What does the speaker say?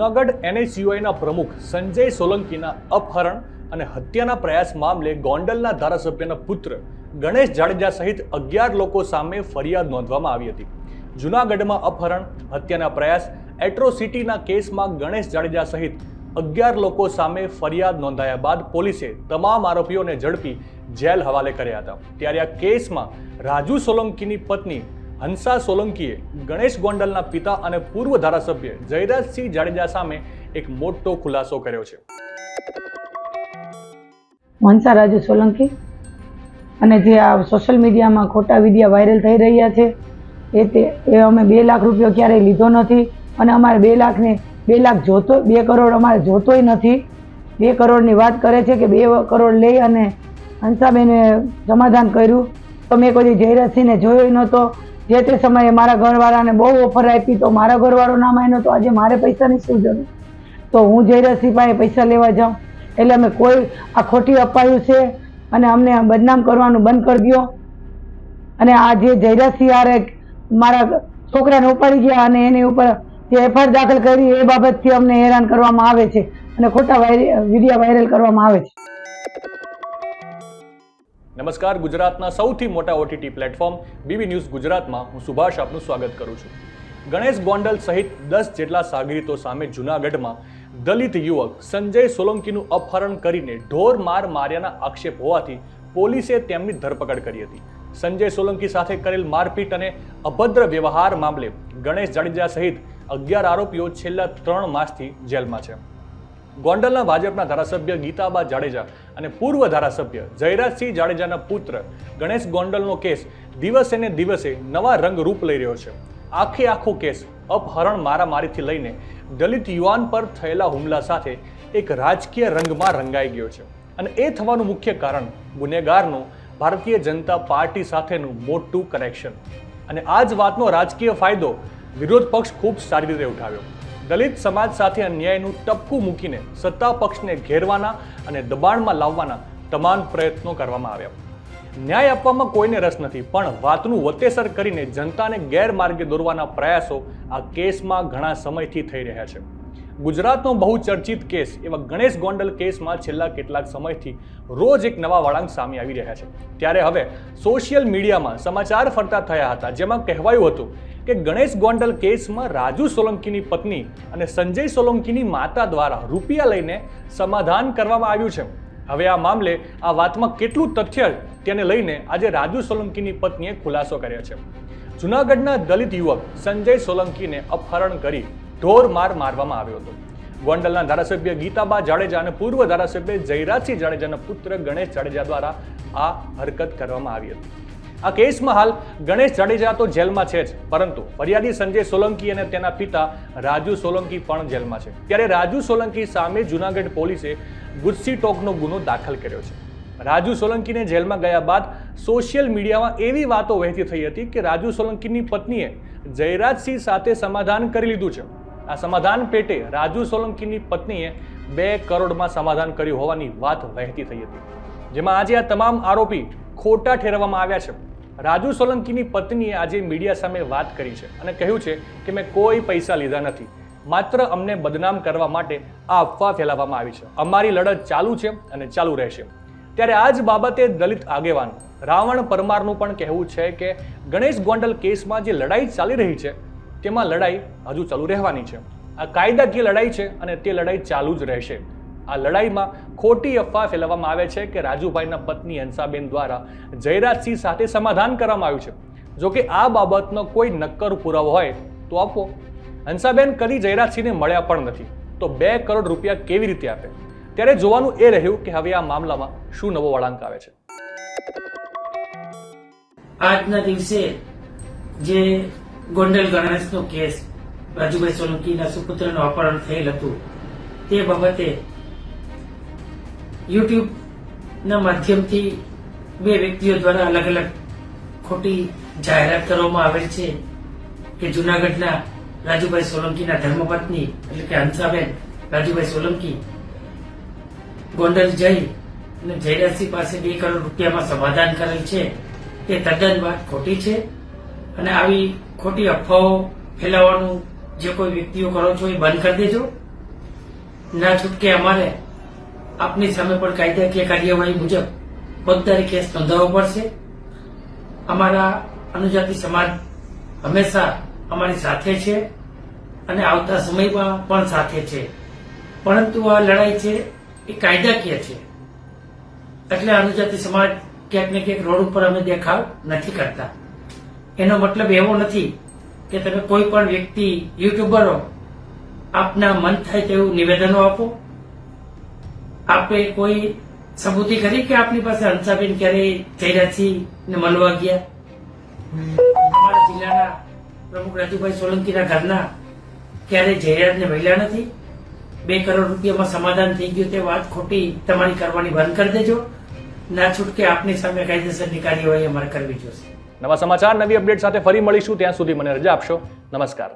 જુનાગઢ એનએસયુઆઈના પ્રમુખ સંજય સોલંકીના અપહરણ અને હત્યાના પ્રયાસ મામલે ગોંડલના ધારાસભ્યના પુત્ર ગણેશ જાડેજા સહિત અગિયાર લોકો સામે ફરિયાદ નોંધવામાં આવી હતી. જુનાગઢમાં અપહરણ, હત્યાના પ્રયાસ, એટ્રોસિટીના કેસમાં ગણેશ જાડેજા સહિત અગિયાર લોકો સામે ફરિયાદ નોંધાયા બાદ પોલીસે તમામ આરોપીઓને ઝડપી જેલ હવાલે કર્યા હતા. ત્યારે આ કેસમાં રાજુ સોલંકીની પત્ની હંસા સોલંકીએ ગણેશ ગોંડલના પિતા અને પૂર્વ ધારાસભ્ય જયરાજસિંહ જાડેજા સામે એક મોટો ખુલાસો કર્યો છે. હંસા રાજુ સોલંકી અને જે આ સોશિયલ મીડિયામાં ખોટા વિડીયા વાયરલ થઈ રહ્યા છે, એ તે, એ અમે બે લાખ રૂપિયો ક્યારેય લીધો નથી અને અમારે બે લાખને, બે લાખ જોતો, બે કરોડ અમારે જોતોય નથી. બે કરોડની વાત કરે છે કે બે કરોડ લઈ અને હંસાબેને સમાધાન કર્યું. તો મેં કોઈ જયરાજસિંહને જોયો નહોતો. જે તે સમયે મારા ઘરવાળાને બહુ ઓફર આપી, તો મારા ઘરવાળો ના માન્યો તો આજે મારે પૈસાની શું જરૂર? તો હું જયરાજસિંહ પાસે પૈસા લેવા જાઉં. એટલે અમે કોઈ, આ ખોટી અપાયું છે અને અમને બદનામ કરવાનું બંધ કરી દો અને આ જે જયરાજસિંહ આરે મારા છોકરાને ઉપાડી ગયા અને એની ઉપર જે એફઆઈઆર દાખલ કરી, એ બાબતથી અમને હેરાન કરવામાં આવે છે અને ખોટા વાયર વિડીયા વાયરલ કરવામાં આવે છે. નમસ્કાર, ગુજરાતના સૌથી મોટા ઓટીટી પ્લેટફોર્મ બીબી ન્યૂઝ ગુજરાતમાં હું સુભાષ આપનું સ્વાગત કરું છું. ગણેશ ગોંડલ સહિત દસ જેટલા સાગરીતો સામે જૂનાગઢમાં દલિત યુવક સંજય સોલંકીનું અપહરણ કરીને ઢોર માર માર્યાના આક્ષેપ હોવાથી પોલીસે તેમની ધરપકડ કરી હતી. સંજય સોલંકી સાથે કરેલ મારપીટ અને અભદ્ર વ્યવહાર મામલે ગણેશ જાડેજા સહિત અગિયાર આરોપીઓ છેલ્લા ત્રણ માસથી જેલમાં છે. ગોંડલના ભાજપના ધારાસભ્ય ગીતાબા જાડેજા અને પૂર્વ ધારાસભ્ય જયરાજસિંહ જાડેજાના પુત્ર ગણેશ ગોંડલનો કેસ દિવસે ને દિવસે નવા રંગ રૂપ લઈ રહ્યો છે. આખે આખો કેસ અપહરણ મારામારીથી લઈને દલિત યુવાન પર થયેલા હુમલા સાથે એક રાજકીય રંગમાં રંગાઈ ગયો છે. અને એ થવાનું મુખ્ય કારણ ગુનેગારનું ભારતીય જનતા પાર્ટી સાથેનું મોટું કનેક્શન અને આ જ વાતનો રાજકીય ફાયદો વિરોધ પક્ષ ખૂબ સારી રીતે ઉઠાવ્યો. દલિત સમાજ સાથે અન્યાયનું ટપકું મૂકીને સત્તા પક્ષને ઘેરવાના અને દબાણમાં લાવવાના તમામ પ્રયત્નો કરવામાં આવ્યા. ન્યાય આપવામાં કોઈને રસ નથી, પણ વાતનું વતેસર કરીને જનતાને ગેરમાર્ગે દોરવાના પ્રયાસો આ કેસમાં ઘણા સમયથી થઈ રહ્યા છે. ગુજરાતનો બહુ ચર્ચિત કેસ, એવા ગણેશ ગોંડલ કેસમાં છેલ્લા કેટલાક સમયથી રોજ એક નવા વળાંક સામે આવી રહ્યા છે. ત્યારે હવે સોશિયલ મીડિયામાં સમાચાર ફરતા થયા હતા, જેમાં કહેવાયું હતું કે ગણેશ ગોંડલ કેસમાં રાજુ સોલંકીની પત્ની અને સંજય સોલંકીની માતા દ્વારા રૂપિયા લઈને સમાધાન કરવામાં આવ્યું છે. હવે આ મામલે આ વાતમાં કેટલું તથ્ય તેને લઈને આજે રાજુ સોલંકીની પત્નીએ ખુલાસો કર્યો છે. જુનાગઢના દલિત યુવક સંજય સોલંકીને અપહરણ કરી ઢોર માર મારવામાં આવ્યો હતો. ગોંડલના ધારાસભ્ય ગીતાબા જાડેજા અને પૂર્વ ધારાસભ્ય જયરાજસિંહ જાડેજાના પુત્ર ગણેશ જાડેજા દ્વારા આ હરકત કરવામાં આવી હતી. આ કેસમાં હાલ ગણેશ જાડેજા તો જેલમાં છે જ, પરંતુ ફરિયાદી સંજય સોલંકી અને તેના પિતા રાજુ સોલંકી પણ જેલમાં છે. ત્યારે રાજુ સોલંકી સામે જુનાગઢ પોલીસે ગુસ્સી ટોકનો ગુનો દાખલ કર્યો છે. રાજુ સોલંકીને જેલમાં ગયા બાદ સોશિયલ મીડિયામાં એવી વાતો વહેતી થઈ હતી કે રાજુ સોલંકીની પત્નીએ જયરાજસિંહ સાથે સમાધાન કરી લીધું છે. આ સમાધાન પેટે રાજુ સોલંકીની પત્નીએ બે કરોડમાં સમાધાન કર્યું હોવાની વાત વહેતી થઈ હતી. જેમાં આજે આ તમામ આરોપી ખોટા ઠેરવવામાં આવ્યા છે. રાજુ સોલંકીની પત્નીએ આજે મીડિયા સામે વાત કરી છે અને કહ્યું છે કે મેં કોઈ પૈસા લીધા નથી. માત્ર અમને બદનામ કરવા માટે આ અફવા ફેલાવવામાં આવી છે. અમારી લડત ચાલુ છે અને ચાલુ રહેશે. ત્યારે આ જ બાબતે દલિત આગેવાન રાવણ પરમારનું પણ કહેવું છે કે ગણેશ ગોંડલ કેસમાં જે લડાઈ ચાલી રહી છે, તેમાં લડાઈ હજુ ચાલુ રહેવાની છે. આ કાયદાકીય લડાઈ છે અને તે લડાઈ ચાલુ જ રહેશે. આ લડાઈમાં ખોટી અફવા ફેલાવવામાં આવે છે કે રાજુભાઈના પત્ની હંસાબેન દ્વારા જયરાજસિંહ સાથે સમાધાન કરવામાં આવ્યું છે. જો કે આ બાબતનો કોઈ નક્કર પુરાવો હોય તો આપો. હંસાબેન કદી જયરાજસિંહને મળ્યા પણ નથી. તો બે કરોડ રૂપિયા કેવી રીતે આપે? ત્યારે જોવાનું એ રહ્યું કે હવે આ મામલામાં શું નવો વળાંક આવે છે. આજના દિવસે જે ગોંડલ ગણેશનો કેસ, રાજુભાઈ સોલંકીના સુપુત્રનું અપહરણ થયેલ હતું, તે બાબતે યુટ્યુબના માધ્યમથી બે વ્યક્તિઓ દ્વારા અલગ અલગ ખોટી જાહેરાત કરવામાં આવેલ છે કે જુનાગઢના રાજુભાઈ સોલંકીના ધર્મપત્ની, એટલે કે હંસાબેન, રાજુભાઈ સોલંકી, ગોંડલ જઈ અને જયરાજસિંહ પાસે બે કરોડ રૂપિયામાં સમાધાન કરેલ છે. તે તદ્દન વાત ખોટી છે અને આવી ખોટી અફવાઓ ફેલાવવાનું જે કોઈ વ્યક્તિઓ કરો છો એ બંધ કરી દેજો. ના છૂટકે અમારે આપની સામે પણ કાયદાકીય કાર્યવાહી મુજબ ફોજદારી કેસ નોંધાવવો પડશે. અમારા અનુજાતિ સમાજ હંમેશા અમારી સાથે છે અને આવતા સમયમાં પણ સાથે છે. પરંતુ આ લડાઈ છે એ કાયદાકીય છે. એટલે અનુજાતિ સમાજ ક્યાંક ને ક્યાંક રોડ ઉપર અમે દેખાવ નથી કરતા. એનો મતલબ એવો નથી કે તમે કોઈ પણ વ્યક્તિ યુટ્યુબરો આપના મન થાય તેવું નિવેદનો આપો. આપે કોઈ સબૂતી કરી કે આપની પાસે હંસાબેન ક્યારે જયરાજસિંહ ને મળવા ગયા? અમારા જિલ્લાના પ્રમુખ રાજુભાઈ સોલંકીના ઘરના ક્યારે જયરાજને મળ્યા નથી? બે કરોડ રૂપિયામાં સમાધાન થઈ ગયું તે વાત ખોટી તમારી કરવાની બંધ કરી દેજો. ના છૂટકે આપની સામે કાયદેસરની કાર્યવાહી અમારે કરવી જોશે. નવા સમાચાર, નવી અપડેટ સાથે ફરી મળીશું. ત્યાં સુધી મને રજા આપશો. નમસ્કાર.